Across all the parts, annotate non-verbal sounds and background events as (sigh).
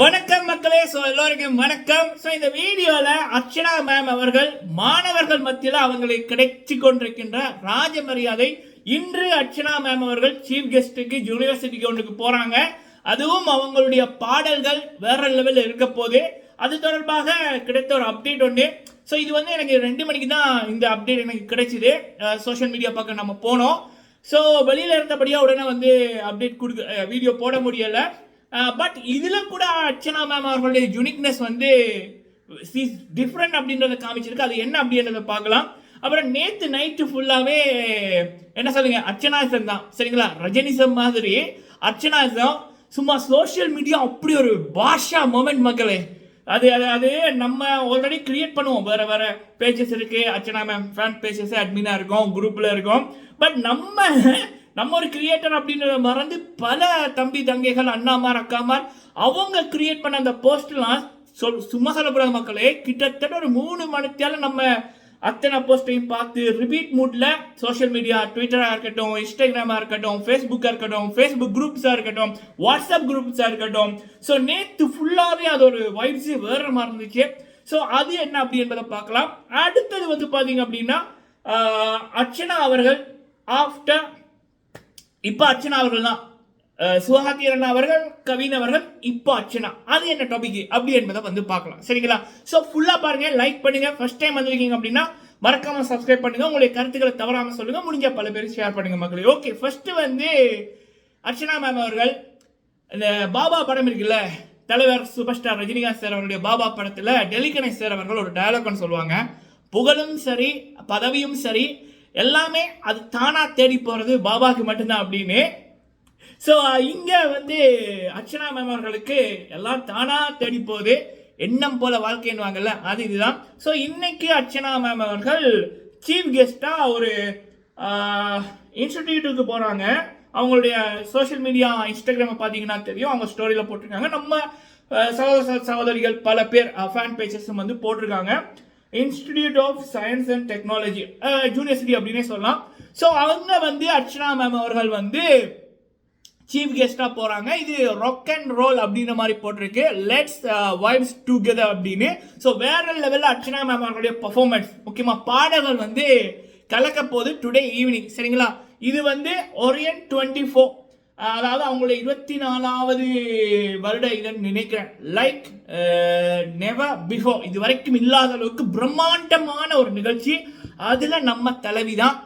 வணக்கம் மக்களே. ஸோ எல்லோருக்கும் வணக்கம். ஸோ இந்த வீடியோவில் அர்ச்சனா மேம் அவர்கள் மாணவர்கள் மத்தியில் அவங்களுக்கு கிடைச்சி கொண்டிருக்கின்ற ராஜ மரியாதை இன்று அர்ச்சனா மேம் அவர்கள் சீஃப் கெஸ்ட்டுக்கு யூனிவர்சிட்டிக்கு ஒன்றுக்கு போகிறாங்க அதுவும் அவங்களுடைய பாடல்கள் வேற லெவலில் இருக்க போது அது தொடர்பாக கிடைத்த ஒரு அப்டேட் ஒன்று ஸோ இது வந்து எனக்கு ரெண்டு மணிக்கு தான் இந்த அப்டேட் எனக்கு கிடைச்சிது. சோஷியல் மீடியா பக்கம் நம்ம போனோம். ஸோ வெளியில் இருந்தபடியாக உடனே வந்து அப்டேட் கொடுக்க வீடியோ போட முடியலை. Uh, பட் இதில் கூட அர்ச்சனா மேம் அவர்களுடைய யூனிக்னஸ் வந்து டிஃப்ரெண்ட் அப்படின்றத காமிச்சிருக்கு. அது என்ன அப்படின்றத பார்க்கலாம். அப்புறம் நேற்று நைட்டு ஃபுல்லாகவே என்ன சொல்லுங்க? அர்ச்சனாசம் தான். சரிங்களா? ரஜினிசம் மாதிரி அர்ச்சனாசம் சும்மா சோஷியல் மீடியா அப்படி ஒரு பாஷா மொமெண்ட் மக்களே. அது அது அது நம்ம ஆல்ரெடி கிரியேட் பண்ணுவோம். வேற வேற பேஜஸ் இருக்கு. அர்ச்சனா மேம் ஃபேன் பேஜஸ் அட்மினா இருக்கும் குரூப்ல இருக்கும். பட் நம்ம நம்ம ஒரு கிரியேட்டர் அப்படின்றத மறந்து பல தம்பி தங்கைகள் அண்ணாமார் அக்காமார் அவங்க கிரியேட் பண்ண அந்த போஸ்ட்லாம் சொல் சும்மா மக்களே கிட்டத்தட்ட ஒரு மூணு மணித்தால நம்ம அத்தனை போஸ்டையும் பார்த்து ரிப்பீட் மூடில் சோஷியல் மீடியா ட்விட்டராக இருக்கட்டும் இன்ஸ்டாகிராமாக இருக்கட்டும் ஃபேஸ்புக்காக இருக்கட்டும் ஃபேஸ்புக் குரூப்ஸாக இருக்கட்டும் வாட்ஸ்அப் குரூப்ஸாக இருக்கட்டும். ஸோ நேற்று ஃபுல்லாகவே அது ஒரு வைப்ஸு வேற மாதிரி இருந்துச்சு. ஸோ அது என்ன அப்படி என்பதை பார்க்கலாம். அடுத்தது வந்து பார்த்தீங்க அப்படின்னா அர்ச்சனா அவர்கள் ஆஃப்டர் இப்போ அர்ச்சனா அவர்கள் தான் சுகாத்திரன் அவர்கள் கவின் அவர்கள் இப்போ அர்ச்சனா. அது என்ன டாபிக் அப்படி என்பதை வந்து பார்க்கலாம். சரிங்களா? ஸோ ஃபுல்லாக பாருங்க லைக் பண்ணுங்க. ஃபர்ஸ்ட் டைம் வந்திருக்கீங்க அப்படின்னா மறக்காம சப்ஸ்கிரைப் பண்ணுங்க. உங்களுடைய கருத்துக்களை தவறாம சொல்லுங்க. முடிஞ்ச பல பேர் ஷேர் பண்ணுங்க மக்களே. ஓகே ஃபர்ஸ்ட் வந்து அர்ச்சனா மேம் அவர்கள் இந்த பாபா படம் இருக்குல்ல தலைவர் சூப்பர் ஸ்டார் ரஜினிகாந்த் சார் அவருடைய பாபா படத்தில் டெல்லி கணேஷ் சார் அவர்கள் ஒரு டயலாக்னு சொல்லுவாங்க. புகழும் சரி பதவியும் சரி எல்லாமே அது தானாக தேடி போகிறது பாபாவுக்கு மட்டும்தான் அப்படின்னு. ஸோ இங்கே வந்து அர்ச்சனா மேம் அவர்களுக்கு எல்லாம் தானாக தேடி போகுது. எண்ணம் போல வாழ்க்கைன்னுவாங்கல்ல அது இதுதான். ஸோ இன்னைக்கு அர்ச்சனா மேம் அவர்கள் சீஃப் கெஸ்ட்டாக ஒரு இன்ஸ்டிடியூட்டுக்கு போகிறாங்க அவங்களுடைய சோஷியல் மீடியா இன்ஸ்டாகிராமை பார்த்தீங்கன்னா தெரியும். அவங்க ஸ்டோரியில் போட்டிருக்காங்க. நம்ம சகோதர சகோதரிகள் பல பேர் ஃபேன் பேஜஸும் வந்து போட்டிருக்காங்க. Institute of science and technology university அப்படின்னே சொல்லலாம். ஸோ அவங்க வந்து அர்ச்சனா மேம் அவர்கள் வந்து சீஃப் கெஸ்டாக போகிறாங்க இது ராக் அண்ட் ரோல் அப்படின்ற மாதிரி போட்டிருக்கு. லெட்ஸ் வைப்ஸ் டுகெதர் அப்படின்னு. ஸோ வேற லெவலில் அர்ச்சனா மேம் அவர்களுடைய பர்ஃபார்மன்ஸ் முக்கியமாக பாடல்கள் வந்து கலக்க போகுது டுடே ஈவினிங் சரிங்களா? இது வந்து ஒரியன் டுவெண்ட்டி ஃபோர் அதாவது அவங்களுடைய இருபத்தி நாலாவது வருட இதன் நினைக்கிறேன். லைக் நெவர் பிஃபோர் இது வரைக்கும் இல்லாத அளவுக்கு பிரம்மாண்டமான ஒரு நிகழ்ச்சி. அதில் நம்ம தலைவி தான்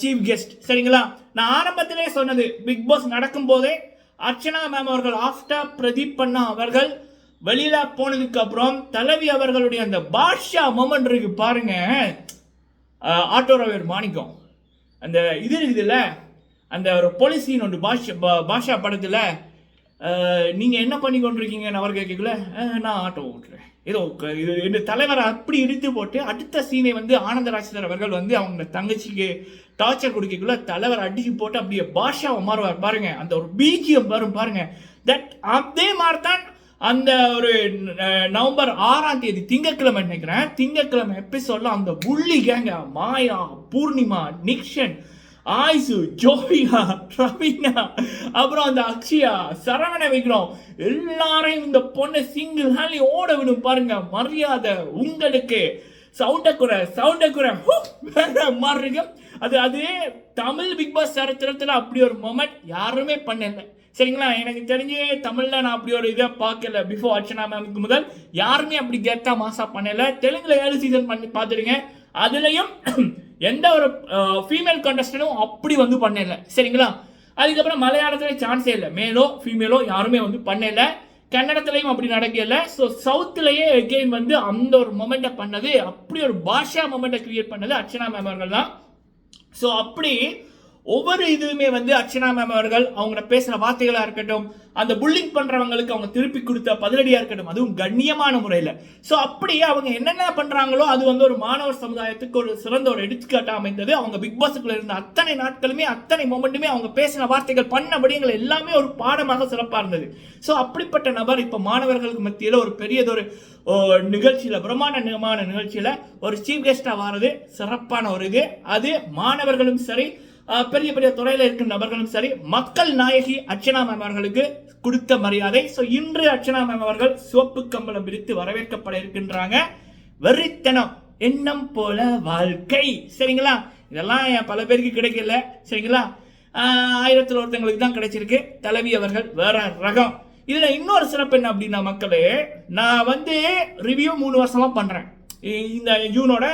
சீஃப் uh, கெஸ்ட் சரிங்களா? நான் ஆரம்பத்திலே சொன்னது பிக் பாஸ் நடக்கும் போதே அர்ச்சனா மேம் அவர்கள் ஆஃப்டர் பிரதீப் பண்ணா அவர்கள் வெளியில் போனதுக்கு அப்புறம் தலைவி அவர்களுடைய அந்த பாஷா மொமெண்ட் இருக்கு பாருங்க. Uh, auto driver Manikkam. அந்த இது இருக்குதுல்ல? அந்த ஒரு போலீஸின் ஒன்று பாஷா பாஷா படத்தில் நீங்கள் என்ன பண்ணி கொண்டிருக்கீங்கன்னு அவர் கேட்கல நான் ஆட்டோ ஓட்டுறேன். ஏதோ இது இந்த தலைவரை அப்படி இழுத்து போட்டு அடுத்த சீனை வந்து ஆனந்தராஜர் அவர்கள் வந்து அவங்க தங்கச்சிக்கு டார்ச்சர் கொடுக்கக்குள்ள தலைவர் அடிச்சு போட்டு அப்படியே பாஷாவை மாறுவார். பாருங்க அந்த ஒரு பீஜியம் வரும் பாருங்க. தட் அதே மாதிரி தான் அந்த ஒரு நவம்பர் ஆறாம் தேதி திங்கட்கிழமை நினைக்கிறேன். திங்கட்கிழமை எபிசோட்ல அந்த புள்ளி கேங்க மாயா பூர்ணிமா நிக்ஷன் ஆயுசு ஜோபியா ரவீனா அப்புறம் அந்த அக்ஷயா சரவண விக்ரம் எல்லாரையும் இந்த பொண்ணை சிங்கிள் ஹேண்ட்லி ஓட விடும் பாருங்க மரியாதை உங்களுக்கு. சவுண்ட குறை சவுண்ட குறை. வேற மாதிரி இருக்கு. அது அது தமிழ் பிக் பாஸ் சரித்திரத்தில் அப்படி ஒரு மொமெண்ட் யாருமே பண்ணல. சரிங்களா? எனக்கு தெரிஞ்சு தமிழில் நான் அப்படி ஒரு இதை பார்க்கல. பிஃபோர் அர்ச்சனா மேமுக்கு முதல் யாருமே அப்படி கெத்தா மாசா பண்ணல. தெலுங்குல ஏழு சீசன் பண்ணி பார்த்துருங்க அதுலயும் எந்த ஒரு ஃபீமேல் கண்டஸ்டனும் அப்படி வந்து பண்ணல சரிங்களா? அதுக்கப்புறம் மலையாளத்துல சான்ஸே இல்லை. மேலோ ஃபீமேலோ யாருமே வந்து பண்ணல கன்னடத்துலையும் அப்படி நடக்கல ஸோ சவுத்துலயே எகெயின் வந்து அந்த ஒரு மொமெண்ட்டை பண்ணது அப்படி ஒரு பாஷா மொமெண்ட்டை கிரியேட் பண்ணது அர்ச்சனா மேம் அவர்கள் தான் ஸோ அப்படி ஒவ்வொரு இதுவுமே வந்து அர்ச்சனா மேம் அவர்கள் அவங்க பேசுகிற வார்த்தைகளாக இருக்கட்டும் அந்த புல்லிங் பண்ணுறவங்களுக்கு அவங்க திருப்பி கொடுத்த பதிலடியாக இருக்கட்டும் அதுவும் கண்ணியமான முறையில். ஸோ அப்படியே அவங்க என்னென்ன பண்ணுறாங்களோ அது வந்து ஒரு மாணவர் சமுதாயத்துக்கு ஒரு சிறந்த ஒரு எடுத்துக்காட்டாக அமைந்தது. அவங்க பிக் பாஸுக்குள்ள இருந்த அத்தனை நாட்களுமே அத்தனை மொமெண்ட்டுமே அவங்க பேசின வார்த்தைகள் பண்ண விடயங்கள் எல்லாமே ஒரு பாடமாக சிறப்பாக இருந்தது. ஸோ அப்படிப்பட்ட நபர் இப்போ மாணவர்களுக்கு மத்தியில் ஒரு பெரியதொரு நிகழ்ச்சியில் பிரம்மாண்டமான நிகழ்ச்சியில் ஒரு சீஃப் கெஸ்டாக வர்றது சிறப்பான ஒரு இது. அது மாணவர்களும் சரி பெரிய பெரிய துறையில் இருக்கிற நபர்களும் சரி மக்கள் நாயகி அர்ச்சனா மேம் அவர்களுக்கு கொடுத்த மரியாதை. ஸோ இன்று அர்ச்சனா மேம் அவர்கள் சிவப்பு கம்பளம் விரித்து வரவேற்கப்பட இருக்கின்றாங்க. வெறித்தனம் எண்ணம் போல வாழ்க்கை. சரிங்களா? இதெல்லாம் என் பல பேருக்கு கிடைக்கல? சரிங்களா? ஆயிரத்தில் ஒருத்தங்களுக்கு தான் கிடைச்சிருக்கு. தலைவி அவர்கள் வேற ரகம். இதில் இன்னொரு சிறப்பு என்ன அப்படின்னா மக்களே நான் வந்து ரிவ்யூ மூணு வருஷமாக பண்ணுறேன் இந்த ஜூனோட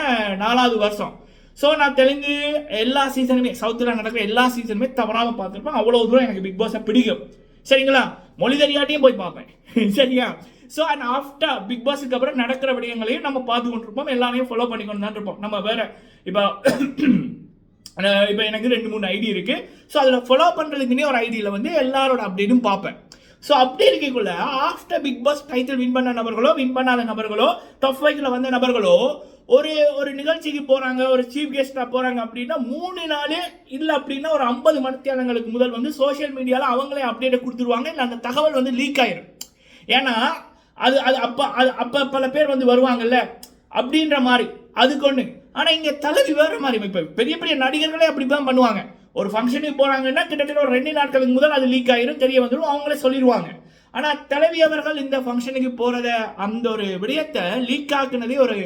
நாலாவது வருஷம். ஸோ நான் தெலுங்கு எல்லா சீசனுமே சவுத்தில் நடக்கிற எல்லா சீசனுமே தவறாமல் பார்த்துருப்பேன். அவ்வளோ தூரம் எனக்கு பிக் பாஸை பிடிக்கும். சரிங்களா? மொழி தெரியாட்டியும் போய் பார்ப்பேன். (laughs) சரியா? ஸோ அண்ட் ஆஃப்டர் பிக் பாஸுக்கு அப்புறம் நடக்கிற விடயங்களையும் நம்ம பார்த்து கொண்டிருப்போம் எல்லாரையும் ஃபாலோ பண்ணி கொண்டு தான் இருப்போம் நம்ம வேற இப்போ (coughs) இப்போ எனக்கு ரெண்டு மூணு ஐடி இருக்குது ஸோ அதில் ஃபாலோ பண்ணுறதுக்குன்னே ஒரு ஐடியில் வந்து எல்லாரோட அப்டேட்டும் பார்ப்பேன். ஸோ அப்படி இருக்கக்குள்ள after Bigg Boss title win பண்ண நபர்களோ வின் பண்ணாத நபர்களோ டஃப் வைக்கில் வந்த நபர்களோ ஒரு ஒரு நிகழ்ச்சிக்கு போகிறாங்க ஒரு சீஃப் கெஸ்ட்டாக போகிறாங்க அப்படின்னா மூணு நாள் இல்லை அப்படின்னா ஒரு ஐம்பது மணித்தியாலங்களுக்கு முதல் வந்து சோஷியல் மீடியாவில் அவங்களே அப்டேட்டை கொடுத்துருவாங்க இல்லை அந்த தகவல் வந்து லீக் ஆயிடும் ஏன்னா அது அது அப்போ அது அப்போ பல பேர் வந்து வருவாங்கல்ல அப்படின்ற மாதிரி. அதுக்கு ஒன்று ஆனால் இங்கே தலைவி வேறு மாதிரி இப்போ பெரிய பெரிய நடிகர்களே அப்படி தான் பண்ணுவாங்க. ஒரு ஃபங்க்ஷனுக்கு போகிறாங்கன்னா கிட்டத்தட்ட ஒரு ரெண்டு நாட்களுக்கு முதல் அது லீக் ஆயிரும் தெரிய வந்துடும் அவங்களே சொல்லிடுவாங்க. ஆனால் தலைவி அவர்கள் இந்த ஃபங்க்ஷனுக்கு போகிறத அந்த ஒரு விடயத்தை லீக் ஆக்குனதே ஒரு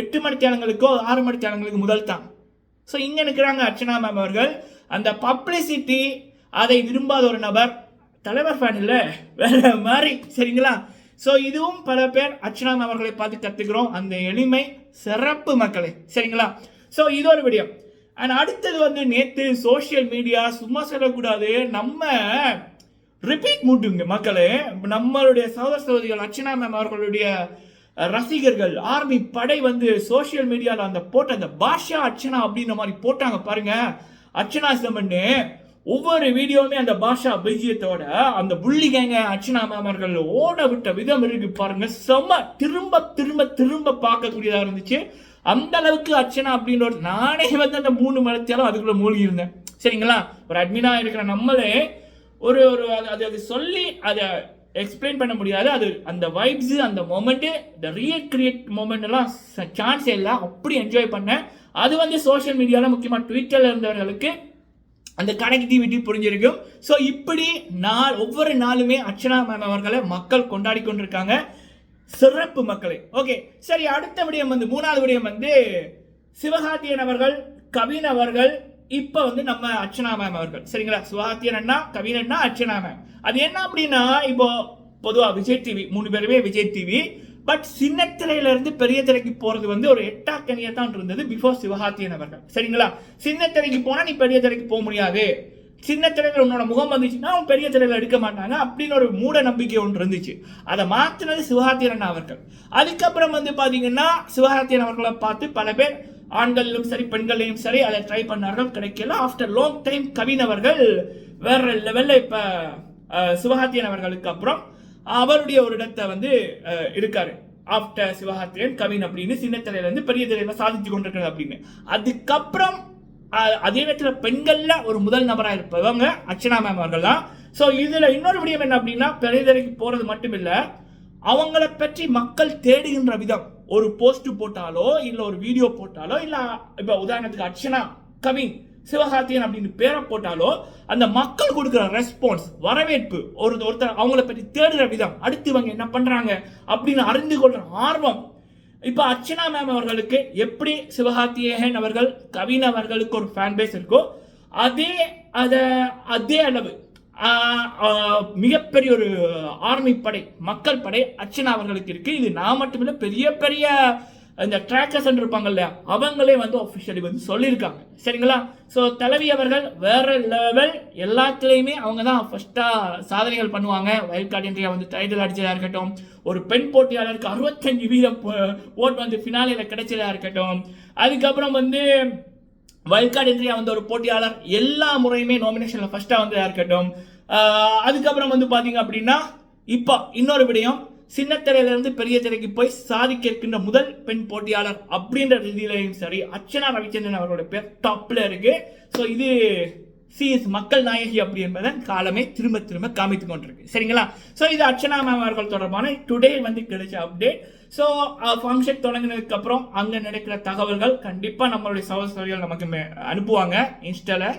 எட்டு மணி சேனங்களுக்கோ ஆறு மணித்தியாலங்களுக்கு முதல் தான். ஸோ இங்கே நிற்கிறாங்க அர்ச்சனா மேம் அவர்கள். அந்த பப்ளிசிட்டி அதை விரும்பாத ஒரு நபர் தலைவர் ஃபேன் இல்லை வேற மாதிரி சரிங்களா? ஸோ இதுவும் பல பேர் அர்ச்சனா மேம் அவர்களை பார்த்து கற்றுக்கிறோம் அந்த எளிமை சிறப்பு மக்களே சரிங்களா? ஸோ இது ஒரு விடயம். அண்ட் அடுத்தது வந்து நேற்று சோஷியல் மீடியா சும்மா சொல்லக்கூடாது நம்ம ரிப்பீட் மூட்டுங்க மக்களே நம்மளுடைய சகோதர சகோதரிகள் அர்ச்சனா மேம் அவர்களுடைய ரசிகர்கள் ஆர்மி படை வந்து சோஷியல் மீடியாவில் அந்த போட்ட அந்த பாஷா அர்ச்சனா அப்படின்ற மாதிரி போட்டாங்க பாருங்க. அர்ச்சனா செம்மன்னு ஒவ்வொரு வீடியோவுமே அந்த பாஷா பைஜியத்தோட அந்த புள்ளி கேங்க அர்ச்சனா மேம் அவர்கள் ஓட விட்ட விதம் இருக்கு பாருங்க. செம்ம திரும்ப திரும்ப திரும்ப பார்க்கக்கூடியதாக இருந்துச்சு. அந்த அளவுக்கு அர்ச்சனா அப்படின்ற ஒரு நானே வந்து அந்த மூணு மலத்தியாலும் அதுக்குள்ள மூழ்கி இருந்தேன். சரிங்களா? ஒரு அட்மினா இருக்கிற நம்மளே ஒரு ஒரு அது அது அது சொல்லி அதை எக்ஸ்பிளைன் பண்ண முடியாது. அது அந்த வைப்ஸு அந்த மொமெண்ட்டு இந்த ரீக்ரியேட் மொமெண்ட் எல்லாம் இல்லை. அப்படி என்ஜாய் பண்ணேன். அது வந்து சோஷியல் மீடியாவில் முக்கியமாக ட்விட்டரில் இருந்தவர்களுக்கு அந்த கனெக்டிவிட்டி புரிஞ்சிருக்கும். ஸோ இப்படி நாள் ஒவ்வொரு நாளுமே அர்ச்சனா மேம் அவர்களை மக்கள் கொண்டாடி கொண்டிருக்காங்க. சிறப்பு மக்களே. ஓகே சரி அடுத்த விடயம் வந்து மூணாவது விடயம் வந்து சிவகார்த்தியன் அவர்கள் கவின் அவர்கள் இப்போ வந்து நம்ம அர்ச்சனா மேம் அவர்கள். சரிங்களா? சிவகாத்தியன் அண்ணா கவின் அண்ணா அர்ச்சனா மேம் அது என்ன அப்படின்னா இப்போ பொதுவாக விஜய் டிவி மூணு பேருமே விஜய் டிவி பட் சின்ன திரையிலிருந்து பெரிய திரைக்கு போகிறது வந்து ஒரு எட்டாக்கனியாக தான் இருந்தது பிஃபோர் சிவகார்த்தியன் அவர்கள். சரிங்களா? சின்ன திரைக்கு போனால் நீ பெரிய திரைக்கு போக முடியாது. சின்ன திரையில் உன்னோட முகம் வந்துச்சுன்னா அவன் பெரிய திரையில் எடுக்க மாட்டாங்க அப்படின்னு ஒரு மூட நம்பிக்கை ஒன்று இருந்துச்சு. அதை மாற்றினது சிவகார்த்தியன் அவர்கள். அதுக்கப்புறம் வந்து பார்த்தீங்கன்னா சிவகார்த்தியன் அவர்களை பார்த்து பல பேர் ஆண்களிலும் சரி பெண்களையும் சரி அதை ட்ரை பண்ணார்கள். கிடைக்கல. ஆஃப்டர் லாங் டைம் கவின் அவர்கள் வேற லெவலில் இப்போ சிவகார்த்தியன் அவர்களுக்கு அப்புறம் அவருடைய ஒரு இடத்தை வந்து இருக்காரு. ஆஃப்டர் சிவகார்த்தியன் கவின் அப்படின்னு சின்ன திரையிலேருந்து பெரிய திரையில சாதிச்சு கொண்டிருக்கிறது அப்படின்னு. அதுக்கப்புறம் அதே நேரத்தில் பெண்கள்ல ஒரு முதல் நபராக இருப்பவங்க அர்ச்சனா மேம் அவர்கள் தான் ஸோ இதில் இன்னொரு விடயம் என்ன அப்படின்னா பெரியதரைக்கு போகிறது மட்டும் இல்லை அவங்கள பற்றி மக்கள் தேடுகின்ற விதம் ஒரு போஸ்ட் போட்டாலோ இல்லை ஒரு வீடியோ போட்டாலோ இல்லை இப்போ உதாரணத்துக்கு அர்ச்சனா கவின் சிவகார்த்தியன் அப்படின்னு பேரை போட்டாலோ அந்த மக்கள் கொடுக்குற ரெஸ்பான்ஸ் வரவேற்பு ஒரு ஒருத்தர் அவங்கள பற்றி தேடுற விதம் அடுத்து இவங்க என்ன பண்ணுறாங்க அப்படின்னு அறிந்து கொள்கிற ஆர்வம் இப்போ அர்ச்சனா மேம் அவர்களுக்கு எப்படி சிவகார்த்தியேகன் அவர்கள் கவின் அவர்களுக்கு ஒரு ஃபேன் பேஸ் இருக்கோ அதே அதை அதே அளவு மிகப்பெரிய ஒரு ஆர்மி படை மக்கள் படை அர்ச்சனா அவர்களுக்கு இருக்கு. இது நான் மட்டுமில்லை பெரிய பெரிய இந்த ட்ராக்கர்ஸ் இல்லையா அவங்களே வந்து ஒஃபிஷியலி வந்து சொல்லியிருக்காங்க. சரிங்களா? ஸோ தலைவி அவர்கள் வேற லெவல் எல்லாத்துலேயுமே அவங்க தான் ஃபர்ஸ்ட்டாக சாதனைகள் பண்ணுவாங்க. வயல் கார்டு இந்தியா வந்து டைட்டில் அடிச்சதாக இருக்கட்டும் ஒரு பெண் போட்டியாளருக்கு அறுபத்தஞ்சு வீதம் ஓட் வந்து ஃபினாலியில் கிடைச்சதாக இருக்கட்டும் அதுக்கப்புறம் வந்து வயல்கார்டு இந்தியா வந்த ஒரு போட்டியாளர் எல்லா முறையுமே நாமினேஷனில் ஃபர்ஸ்ட்டாக வந்ததாக இருக்கட்டும். அதுக்கப்புறம் வந்து பார்த்தீங்க அப்படின்னா இப்போ இன்னொரு விடயம் சின்னத்திரையிலிருந்து பெரிய திரைக்கு போய் சாதிக்க இருக்கின்ற முதல் பெண் போட்டியாளர் அப்படின்ற ரீதியிலையும் சரி அர்ச்சனா ரவிச்சந்திரன் அவரோட பேர் டாப்ல இருக்கு. ஸோ இது சிஎஸ் மக்கள் நாயகி அப்படி என்பதன் காலமே திரும்ப திரும்ப காமித்து கொண்டிருக்கு. சரிங்களா? ஸோ இது அர்ச்சனா மேம் அவர்கள் தொடர்பான டுடே வந்து கிடைச்ச அப்டேட் ஸோ ஃபங்க்ஷன் தொடங்கினதுக்கு அப்புறம் அங்கே நடக்கிற தகவல்கள் கண்டிப்பாக நம்மளுடைய சகோதரிகள் நமக்கு மே- அனுப்புவாங்க இன்ஸ்டாவில்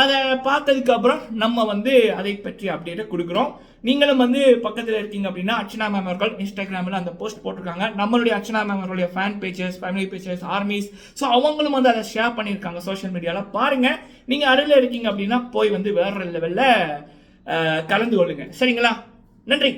அதை பார்த்ததுக்கப்புறம் நம்ம வந்து அதை பற்றி அப்டேட்டை கொடுக்குறோம். நீங்களும் வந்து பக்கத்தில் இருக்கீங்க அப்படின்னா அர்ச்சனா மேம் அவர்கள் இன்ஸ்டாகிராமில் அந்த போஸ்ட் போட்டிருக்காங்க. நம்மளுடைய அர்ச்சனா மேம் அவர்களுடைய fan pages family pages armies so அவங்களும் வந்து அதை ஷேர் பண்ணியிருக்காங்க சோஷியல் மீடியாவில் பாருங்கள் நீங்கள் அருகில் இருக்கீங்க அப்படின்னா போய் வந்து வேற லெவலில் கலந்து கொள்ளுங்க. சரிங்களா? நன்றி.